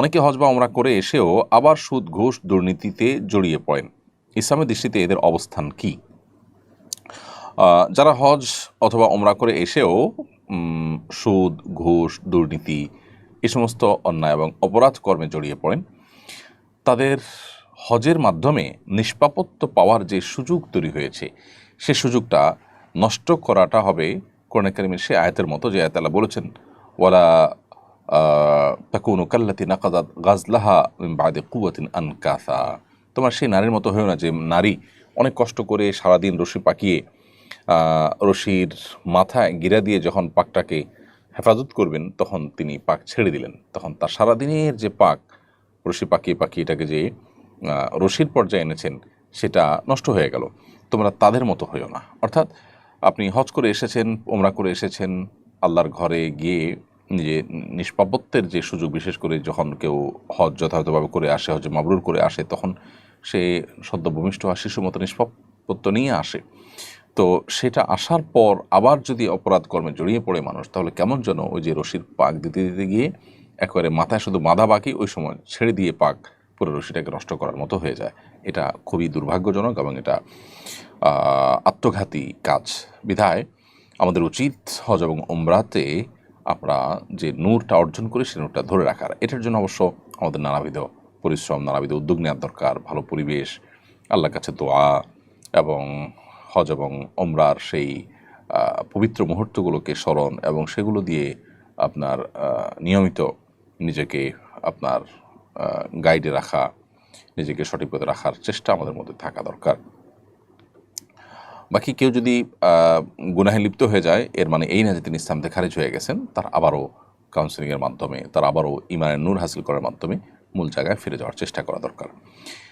অনেকে হজ বা ওমরা করে এসেও আবার সুদ, ঘুষ দুর্নীতিতে জড়িয়ে পড়েন। ইসলামের দৃষ্টিতে এদের অবস্থান কি? যারা হজ অথবা ওমরা করে এসেও সুদ, ঘুষ, দুর্নীতি, এ সমস্ত অন্যায় এবং অপরাধ কর্মে জড়িয়ে পড়েন, তাদের হজের মাধ্যমে নিষ্পাপত্য পাওয়ার যে সুযোগ তৈরি হয়েছে, সে সুযোগটা নষ্ট করাটা হবে কোরআন কারিমের সে আয়াতের মতো যে আয়াত আল্লাহ বলেছেন, ওয়ালা তাকুনু কাল্লাতি নাকাদাত গাজলাহা বাদে কুয়াতিন আনকাসা। তোমার সেই নারীর মতো হয়েও না যে নারী অনেক কষ্ট করে সারাদিন রশি পাকিয়ে রশির মাথায় গিরা দিয়ে যখন পাকটাকে হেফাজত করবেন, তখন তিনি পাক ছেড়ে দিলেন। তখন তার সারাদিনের যে পাক, রশি পাকিয়ে পাকিয়ে এটাকে যে রশির পর্যায়ে এনেছেন, সেটা নষ্ট হয়ে গেল। তোমরা তাদের মতো হইও না। অর্থাৎ আপনি হজ করে এসেছেন ওমরা করে এসেছেন, আল্লাহর ঘরে গিয়ে যে নিষ্পাপত্বের যে সুযোগ, বিশেষ করে যখন কেউ হজ যথাযথভাবে করে আসে, হজ মাবরুর করে আসে, তখন সে সদ্য ভূমিষ্ঠ আর শিশুর মতো নিষ্পাপত্য নিয়ে আসে। তো সেটা আসার পর আবার যদি অপরাধ কর্মে জড়িয়ে পড়ে মানুষ, তাহলে কেমন যেন ওই যে রশির পাক দিতে দিতে গিয়ে একেবারে মাথায় শুধু বাঁধা বাকি ওই সময় ছেড়ে দিয়ে পাক পুরো রশিটাকে নষ্ট করার মতো হয়ে যায়। এটা খুবই দুর্ভাগ্যজনক এবং এটা আত্মঘাতী কাজ। বিধায় আমাদের উচিত হজ এবং ওমরাতে আমরা যে নূরটা অর্জন করি সে নূরটা ধরে রাখার। এটার জন্য অবশ্য আমাদের নানাবিধ পরিশ্রম, নানাবিধ উদ্যোগ নেওয়ার দরকার, ভালো পরিবেশ, আল্লাহর কাছে দোয়া এবং হজ এবং ওমরার সেই পবিত্র মুহূর্তগুলোকে স্মরণ এবং সেগুলো দিয়ে আপনার নিয়মিত নিজেকে আপনার গাইডে রাখা, নিজেকে সঠিক পথে রাখার চেষ্টা আমাদের মধ্যে থাকা দরকার। বাকি কেউ যদি গুনাহে লিপ্ত হয়ে যায়, এর মানে এই না যে তিনি ইসলাম থেকে খারিজ হয়ে গেছেন, তার আবারও কাউন্সিলিংয়ের মাধ্যমে, তার আবারও ইমানের নূর হাসিল করার মাধ্যমে মূল জায়গায় ফিরে যাওয়ার চেষ্টা করা দরকার।